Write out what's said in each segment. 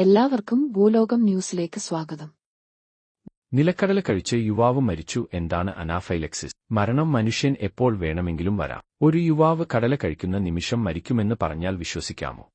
എല്ലാവർക്കും ഭൂലോകം ന്യൂസിലേക്ക് സ്വാഗതം. നിലക്കടല കഴിച്ച് യുവാവ് മരിച്ചു എന്താണ് അനാഫൈലക്സിസ്? മരണം മനുഷ്യൻ എപ്പോൾ വേണമെങ്കിലും വരാം. ഒരു യുവാവ് കടല കഴിക്കുന്ന നിമിഷം മരിക്കുമെന്ന് പറഞ്ഞാൽ വിശ്വസിക്കാമോ?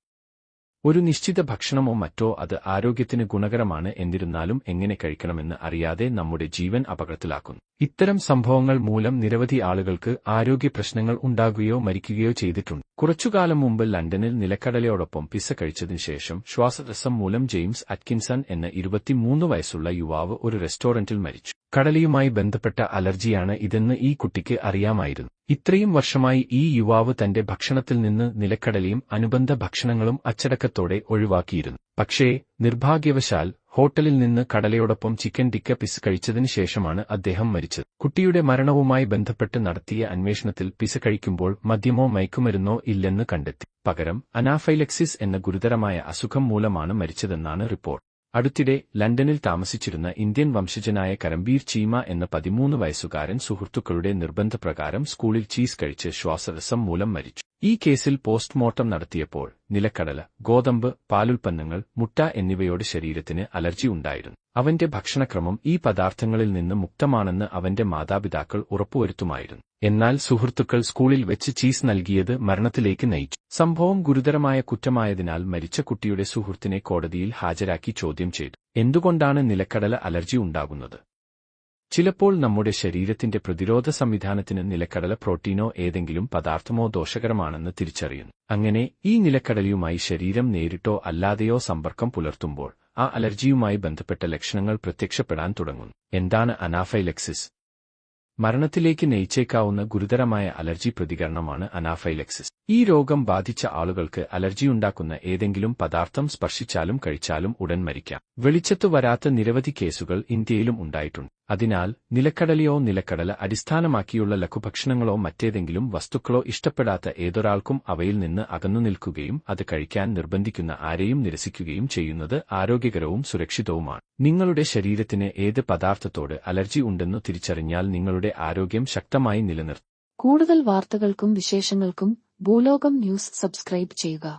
ഒരു നിശ്ചിത ഭക്ഷണമോ മറ്റോ അത് ആരോഗ്യത്തിന് ഗുണകരമാണ് എന്നിരുന്നാലും എങ്ങനെ കഴിക്കണമെന്ന് അറിയാതെ നമ്മുടെ ജീവൻ അപകടത്തിലാക്കുന്നു. ഇത്തരം സംഭവങ്ങൾ മൂലം നിരവധി ആളുകൾക്ക് ആരോഗ്യ പ്രശ്നങ്ങൾ ഉണ്ടാകുകയോ മരിക്കുകയോ ചെയ്തിട്ടുണ്ട്. കുറച്ചുകാലം മുമ്പ് ലണ്ടനിൽ നിലക്കടലയോടൊപ്പം പിസ കഴിച്ചതിനു ശേഷം ശ്വാസരസം മൂലം ജെയിംസ് അറ്റ്കിൻസൺ എന്ന ഇരുപത്തിമൂന്ന് വയസ്സുള്ള യുവാവ് ഒരു റെസ്റ്റോറന്റിൽ മരിച്ചു. കടലയുമായി ബന്ധപ്പെട്ട അലർജിയാണ് ഇതെന്ന് ഈ കുട്ടിക്ക് അറിയാമായിരുന്നു. ഇത്രയും വർഷമായി ഈ യുവാവ് തന്റെ ഭക്ഷണത്തിൽ നിന്ന് നിലക്കടലയും അനുബന്ധ ഭക്ഷണങ്ങളും അച്ചടക്കത്തോടെ ഒഴിവാക്കിയിരുന്നു. പക്ഷേ നിർഭാഗ്യവശാൽ ഹോട്ടലിൽ നിന്ന് കടലയോടൊപ്പം ചിക്കൻ ടിക്ക പിസ് കഴിച്ചതിനു ശേഷമാണ് അദ്ദേഹം മരിച്ചത്. കുട്ടിയുടെ മരണവുമായി ബന്ധപ്പെട്ട് നടത്തിയ അന്വേഷണത്തിൽ പിസ് കഴിക്കുമ്പോൾ മദ്യമോ മയക്കുമരുന്നോ ഇല്ലെന്ന് കണ്ടെത്തി. പകരം അനാഫൈലക്സിസ് എന്ന ഗുരുതരമായ അസുഖം മൂലമാണ് മരിച്ചതെന്നാണ് റിപ്പോർട്ട്. അടുത്തിടെ ലണ്ടനിൽ താമസിച്ചിരുന്ന ഇന്ത്യൻ വംശജനായ കരംബീർ ചീമ എന്ന പതിമൂന്ന് വയസ്സുകാരൻ സുഹൃത്തുക്കളുടെ നിർബന്ധപ്രകാരം സ്കൂളിൽ ചീസ് കഴിച്ച് ശ്വാസരസം മൂലം മരിച്ചു. ഈ കേസിൽ പോസ്റ്റ്മോർട്ടം നടത്തിയപ്പോൾ നിലക്കടല ഗോതമ്പ് പാലുൽപ്പന്നങ്ങൾ മുട്ട എന്നിവയോട് ശരീരത്തിന് അലർജി ഉണ്ടായിരുന്നു. അവന്റെ ഭക്ഷണക്രമം ഈ പദാർത്ഥങ്ങളിൽ നിന്ന് മുക്തമാണെന്ന് അവന്റെ മാതാപിതാക്കൾ ഉറപ്പുവരുത്തുമായിരുന്നു. എന്നാൽ സുഹൃത്തുക്കൾ സ്കൂളിൽ വെച്ച് ചീസ് നൽകിയത് മരണത്തിലേക്ക് നയിച്ചു. സംഭവം ഗുരുതരമായ കുറ്റമായതിനാൽ മരിച്ച കുട്ടിയുടെ സുഹൃത്തിനെ കോടതിയിൽ ഹാജരാക്കി ചോദ്യം ചെയ്തു. എന്തുകൊണ്ടാണ് നിലക്കടല അലർജി ഉണ്ടാകുന്നത്? ചിലപ്പോൾ നമ്മുടെ ശരീരത്തിന്റെ പ്രതിരോധ സംവിധാനത്തിന് നിലക്കടല പ്രോട്ടീനോ ഏതെങ്കിലും പദാർത്ഥമോ ദോഷകരമാണെന്ന് തിരിച്ചറിയുന്നു. അങ്ങനെ ഈ നിലക്കടലയുമായി ശരീരം നേരിട്ടോ അല്ലാതെയോ സമ്പർക്കം പുലർത്തുമ്പോൾ ആ അലർജിയുമായി ബന്ധപ്പെട്ട ലക്ഷണങ്ങൾ പ്രത്യക്ഷപ്പെടാൻ തുടങ്ങുന്നു. എന്താണ് അനാഫൈലക്സിസ്? മരണത്തിലേക്ക് നയിച്ചേക്കാവുന്ന ഗുരുതരമായ അലർജി പ്രതികരണമാണ് അനാഫൈലക്സിസ്. ഈ രോഗം ബാധിച്ച ആളുകൾക്ക് അലർജിയുണ്ടാക്കുന്ന ഏതെങ്കിലും പദാർത്ഥം സ്പർശിച്ചാലും കഴിച്ചാലും ഉടൻ മരിക്കാം. വെളിച്ചത്തു വരാത്ത നിരവധി കേസുകൾ ഇന്ത്യയിലും ഉണ്ടായിട്ടുണ്ട്. അതിനാൽ നിലക്കടലയോ നിലക്കടല അടിസ്ഥാനമാക്കിയുള്ള ലഘുഭക്ഷണങ്ങളോ മറ്റേതെങ്കിലും വസ്തുക്കളോ ഇഷ്ടപ്പെടാത്ത ഏതൊരാൾക്കും അവയിൽ നിന്ന് അകന്നു നിൽക്കുകയും അത് കഴിക്കാൻ നിർബന്ധിക്കുന്ന ആരെയും നിരസിക്കുകയും ചെയ്യുന്നത് ആരോഗ്യകരവും സുരക്ഷിതവുമാണ്. നിങ്ങളുടെ ശരീരത്തിന് ഏത് പദാർത്ഥത്തോട് അലർജി ഉണ്ടെന്ന് തിരിച്ചറിഞ്ഞാൽ നിങ്ങളുടെ ആരോഗ്യം ശക്തമായി നിലനിർത്തും. കൂടുതൽ വാർത്തകൾക്കും വിശേഷങ്ങൾക്കും భూలోకం న్యూస్ సబ్స్క్రైబ్ చేయగా